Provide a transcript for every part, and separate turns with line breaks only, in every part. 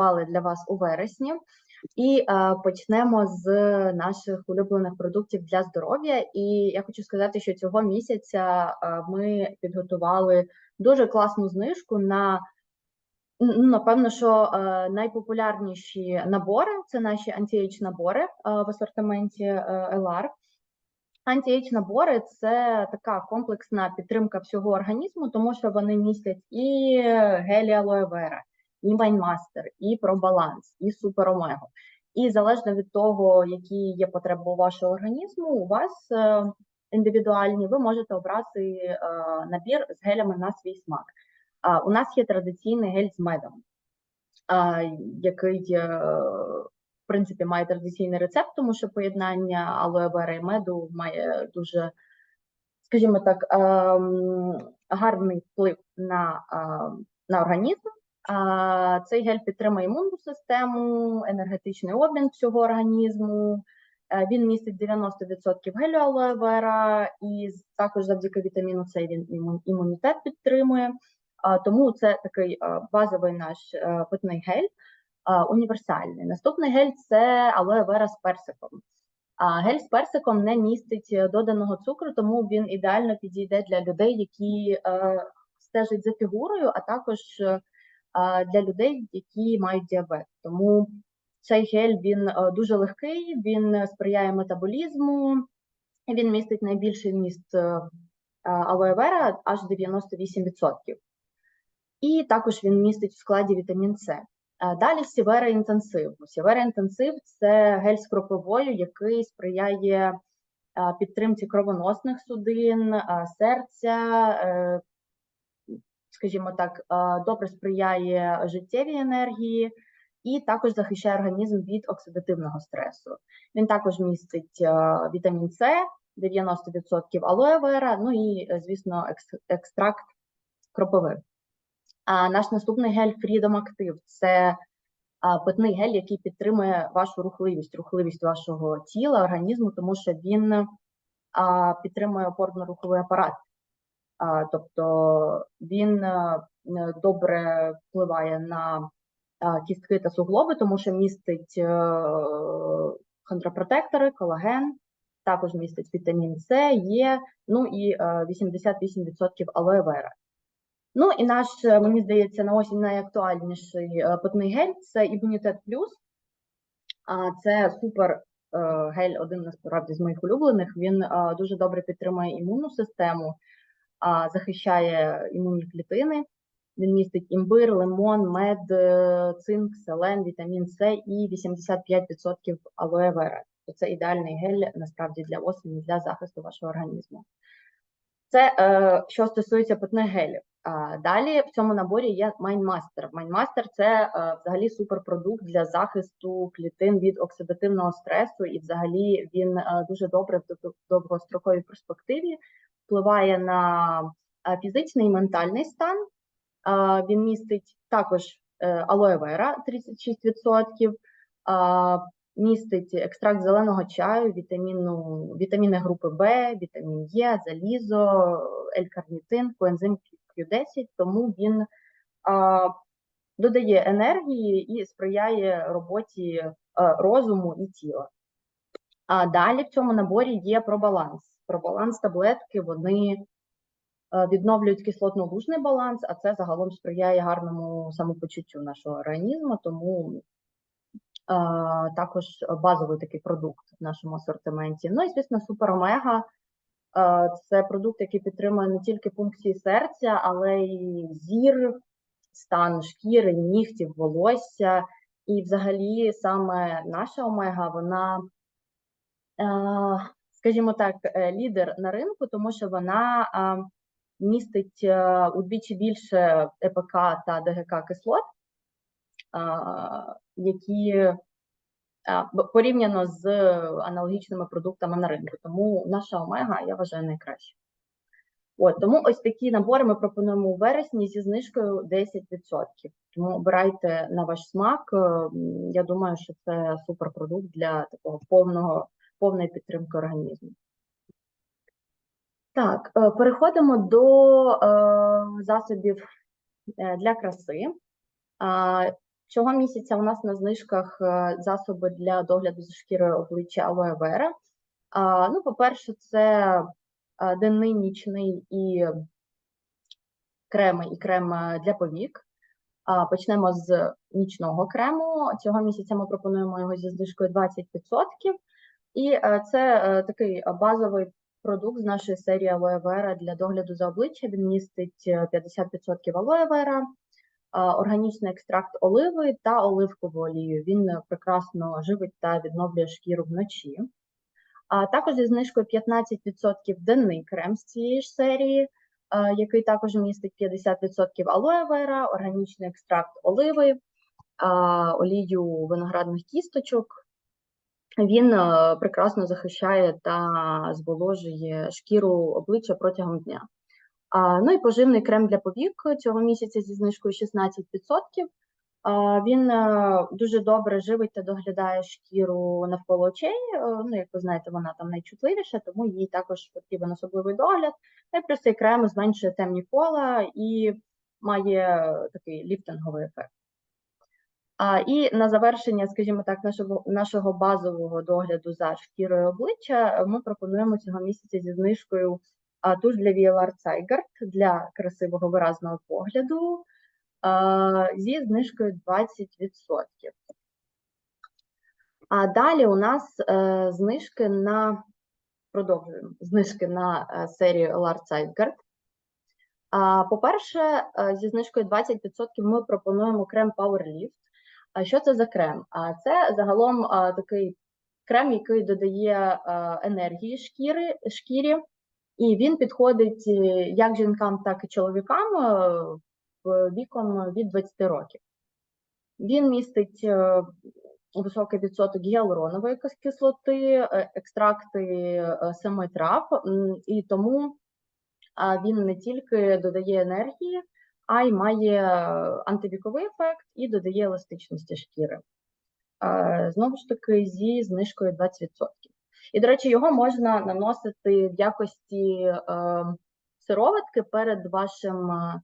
підготували для вас у вересні. І е, почнемо з наших улюблених продуктів для здоров'я. І я хочу сказати, що цього місяця е, ми підготували дуже класну знижку на ну, напевно, що е, найпопулярніші набори це наші анті-ейдж набори е, в асортименті е, LR. Анті-ейдж набори це така комплексна підтримка всього організму, тому що вони містять і гелі алоe вера, і майнмастер, і пробаланс, і суперомегу. І залежно від того, які є потреби у вашого організму, у вас е, індивідуальні, ви можете обрати е, набір з гелями на свій смак. У нас є традиційний гель з медом, який, е, в принципі, має традиційний рецепт, тому що поєднання алоe вера і меду має дуже, скажімо так, ем, гарний вплив на, на організм. Цей гель підтримує імунну систему, енергетичний обмін всього організму. Е, Він містить 90% гелю алоe вера, і також завдяки вітаміну С він імунітет підтримує. Тому це такий базовий наш е, питний гель, універсальний. Наступний гель це алоe вера з персиком. Гель з персиком не містить е, доданого цукру, тому він ідеально підійде для людей, які стежать за фігурою, а також для людей, які мають діабет. Тому цей гель він дуже легкий, він сприяє метаболізму, він містить найбільший вміст е, вера аж 98%. І також він містить в складі вітамін С. Далі Сівера інтенсив. Сівера інтенсив це гель з кропивою, який сприяє підтримці кровоносних судин, серця, е, скажімо так, добре сприяє життєвій енергії і також захищає організм від оксидативного стресу. Він також містить вітамін С, 90% алоe вера, ну і, е, звісно, екс- екстракт кропиви. А наш наступний гель Freedom Active – це питний гель, який підтримує вашу рухливість, рухливість вашого тіла, організму, тому що він підтримує опорно-руховий апарат. Тобто він добре впливає на кістки та суглоби, тому що містить е, хондропротектори, колаген, також містить вітамін С, Є, ну і е, 88% алоe вера. Ну і наш, е, мені здається, на осінь найактуальніший е, питний гель це імунітет плюс. Це супер е, гель, один насправді з моїх улюблених. Він е, дуже добре підтримує імунну систему, захищає імунні клітини. Він містить імбир, лимон, мед, е, цинк, селен, вітамін С і 85% алоe вера. Це ідеальний гель насправді для осені, для захисту вашого організму. Це е, що стосується питних гелів. Далі в цьому наборі є Майнмастер. Майнмастер це е, взагалі суперпродукт для захисту клітин від оксидативного стресу, і взагалі він дуже добре в довгостроковій перспективі впливає на е, фізичний і ментальний стан. Він містить також е, вера 36%, містить екстракт зеленого чаю, вітаміну, вітаміни групи В, вітамін Е, залізо, L-карнітин, коензим Q10, тому він додає енергії і сприяє роботі е, розуму і тіла. А далі в цьому наборі є пробаланс. Пробаланс таблетки вони е, відновлюють кислотно-лужний баланс, а це загалом сприяє гарному самопочуттю нашого організму, тому е, також базовий такий продукт в нашому асортименті. Ну і звісно, суперомега. Е, Це продукт, який підтримує не тільки функції серця, але й зір, стан шкіри, нігтів, волосся. І взагалі саме наша омега, вона, скажімо так, е, лідер на ринку, тому що вона містить е, удвічі більше ЕПК та ДГК кислот, які порівняно з аналогічними продуктами на ринку. Тому наша омега, я вважаю, найкраща. От, тому ось такі набори ми пропонуємо у вересні зі знижкою 10%. Тому обирайте на ваш смак. Е, Я думаю, що це суперпродукт для такого повного, повної підтримки організму. Так, е, переходимо до е, засобів е, для краси. Цього місяця у нас на знижках засоби для догляду за шкірою обличчя Vera. Ну, по-перше, це денний, нічний і креми, і крем для повік. Почнемо з нічного крему. Цього місяця ми пропонуємо його зі знижкою 20%. І е, це е, такий базовий продукт з нашої серії Vera для догляду за обличчя. Він містить е, 50% Aloe Vera, органічний екстракт оливи та оливкову олію. Він е, прекрасно живить та відновлює шкіру вночі. А також зі знижкою 15% денний крем з цієї ж серії, який також містить 50% алоe вера, органічний екстракт оливи, олію виноградних кісточок. Він е, прекрасно захищає та зволожує шкіру обличчя протягом дня. Ну і поживний крем для повік цього місяця зі знижкою 16%. Він е, дуже добре живить та доглядає шкіру навколо очей. Е, Ну, як ви знаєте, вона там найчутливіша, тому їй також потрібен особливий догляд. Ну крем зменшує темні кола і має такий ліфтинговий ефект. І на завершення, скажімо так, нашого нашого базового догляду за шкірою обличчя ми пропонуємо цього місяця зі знижкою туш для VLR Zeigert для красивого виразного погляду зі знижкою 20%. А далі у нас е, знижки на продовжуємо знижки на е, серію LR Zeigert. По-перше, е, зі знижкою 20% ми пропонуємо крем Power Lift. А що це за крем? А це загалом такий крем, який додає енергії шкіри, шкірі, і він підходить е, як жінкам, так і чоловікам е, віком від 20 років. Він містить е, високий відсоток гіалуронової кислоти, екстракти семи трав, і тому він не тільки додає енергії, а й має антивіковий ефект і додає еластичності шкіри. Е, Знову ж таки, зі знижкою 20%. І, до речі, його можна наносити в якості е, сироватки перед вашим е,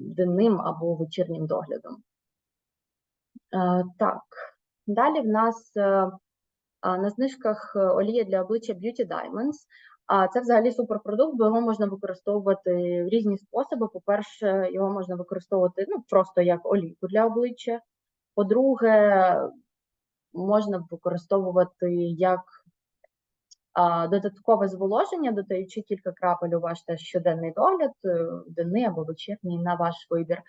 денним або вечірнім доглядом. Е, Так, далі в нас е, на знижках е, олія для обличчя Beauty Diamonds. А це взагалі суперпродукт, бо його можна використовувати в різні способи. По-перше, його можна використовувати ну, просто як олійку для обличчя. По-друге, можна використовувати як а, додаткове зволоження, додаючи кілька крапель у ваш теж щоденний догляд, е, денний або вечірній на ваш вибір.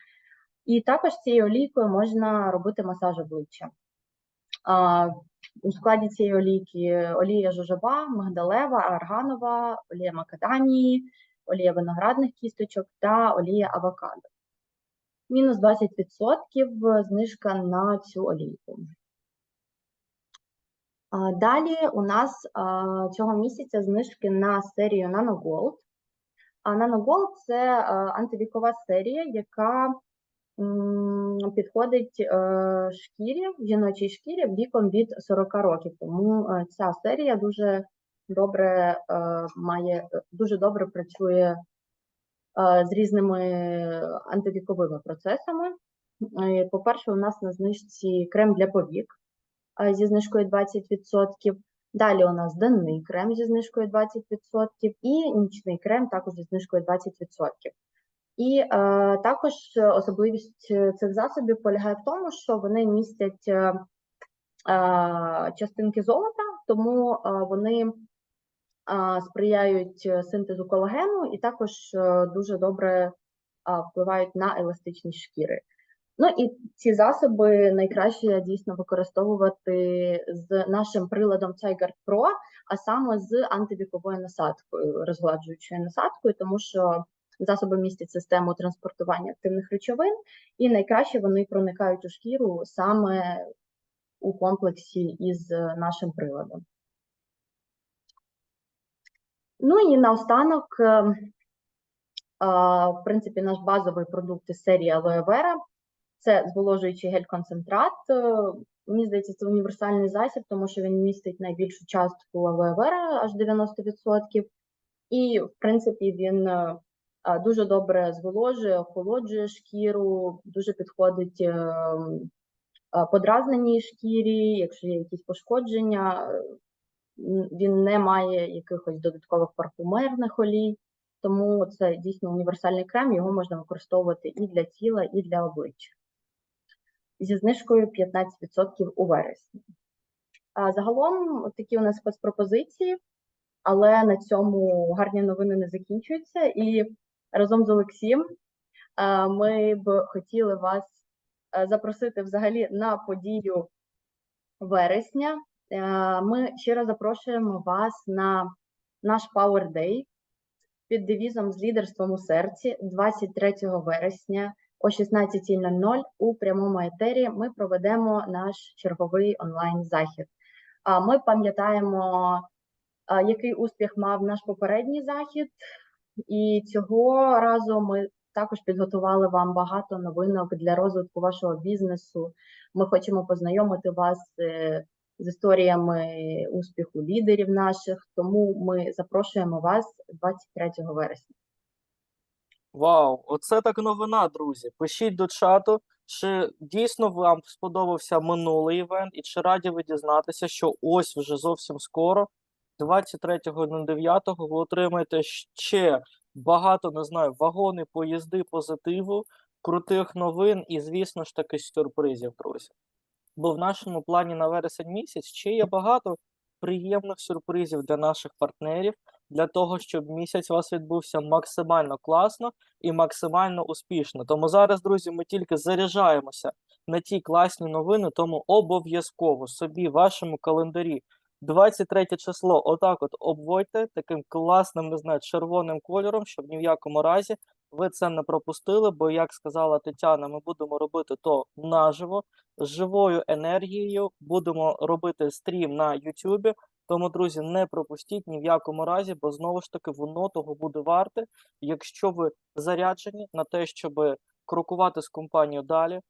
І також цією олійкою можна робити масаж обличчя. У складі цієї олійки олія жожоба, мигдалева, арганова, олія макадамії, олія виноградних кісточок та олія авокадо. Мінус 20% знижка на цю олійку. Далі у нас цього місяця знижки на серію Nano Gold. А Nano – це антивікова серія, яка підходить е, шкірі, жіночій шкірі віком від 40 років. Тому е, ця серія дуже добре е, має, дуже добре працює з різними антивіковими процесами. По-перше, у нас на знижці крем для повік зі знижкою 20%. Далі у нас денний крем зі знижкою 20% і нічний крем також зі знижкою 20%. І е, також особливість е, цих засобів полягає в тому, що вони містять е, частинки золота, тому вони сприяють синтезу колагену і також дуже добре впливають на еластичність шкіри. Ну і ці засоби найкраще дійсно використовувати з нашим приладом Tigard Pro, а саме з антивіковою насадкою, розгладжуючою насадкою, тому що засоби містять систему транспортування активних речовин, і найкраще вони проникають у шкіру саме у комплексі із нашим приладом. Ну і наостанок, е, в принципі, наш базовий продукт із серії Vera – це зволожуючий гель-концентрат. Е, Мені здається, це універсальний засіб, тому що він містить найбільшу частку Vera, аж 90%. І, в принципі, він е, дуже добре зволожує, охолоджує шкіру, дуже підходить ем, подразненій шкірі, якщо є якісь пошкодження, е, він не має якихось додаткових парфумерних олій, тому це дійсно універсальний крем, його можна використовувати і для тіла, і для обличчя. Зі знижкою 15% у вересні. Загалом такі у нас спецпропозиції, але на цьому гарні новини не закінчуються. І разом з Олексієм ми б хотіли вас е, запросити взагалі на подію вересня. Е, Ми щиро запрошуємо вас на наш Power Day під девізом з лідерством у серці 23 вересня о 16.00 у прямому етері ми проведемо наш черговий онлайн-захід. А Ми пам'ятаємо, який успіх мав наш попередній захід, і цього разу ми також підготували вам багато новинок для розвитку вашого бізнесу. Ми хочемо познайомити вас е, з історіями успіху лідерів наших, тому ми запрошуємо вас 23 вересня.
Вау, оце так новина, друзі. пишіть до чату, чи дійсно вам сподобався минулий івент, і чи раді ви дізнатися, що ось вже зовсім скоро, 23.09, ви отримаєте ще багато, не знаю, вагони, поїзди, позитиву, крутих новин і, звісно ж таки, сюрпризів, друзі. Бо в нашому плані на вересень місяць ще є багато приємних сюрпризів для наших партнерів, для того, щоб місяць у вас відбувся максимально класно і максимально успішно. Тому зараз, друзі, ми тільки заряджаємося на ті класні новини, тому обов'язково собі в вашому календарі 23 число отак от обводьте таким класним, не знаю, червоним кольором, щоб ні в якому разі ви це не пропустили, бо, як сказала Тетяна, ми будемо робити то наживо, з живою енергією, будемо робити стрім на Ютубі. Тому, друзі, не пропустіть ні в якому разі, бо знову ж таки воно того буде варте, якщо ви заряджені на те, щоб крокувати з компанією далі,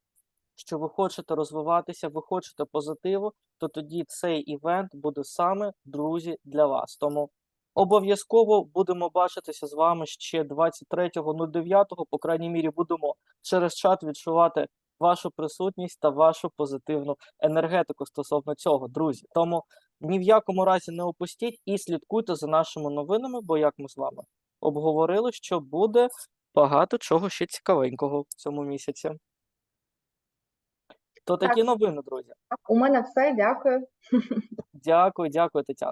що ви хочете розвиватися, ви хочете позитиву, то тоді цей івент буде саме друзі для вас. Тому обов'язково будемо бачитися з вами ще 23.09, по крайній мірі, будемо через чат відчувати вашу присутність та вашу позитивну енергетику стосовно цього, друзі. Тому ні в якому разі не опустіть і слідкуйте за нашими новинами, бо як ми з вами обговорили, що буде багато чого ще цікавенького в цьому місяці. То такі
Так.
новини, друзі.
У мене все, дякую.
Дякую, дякую, Тетяна.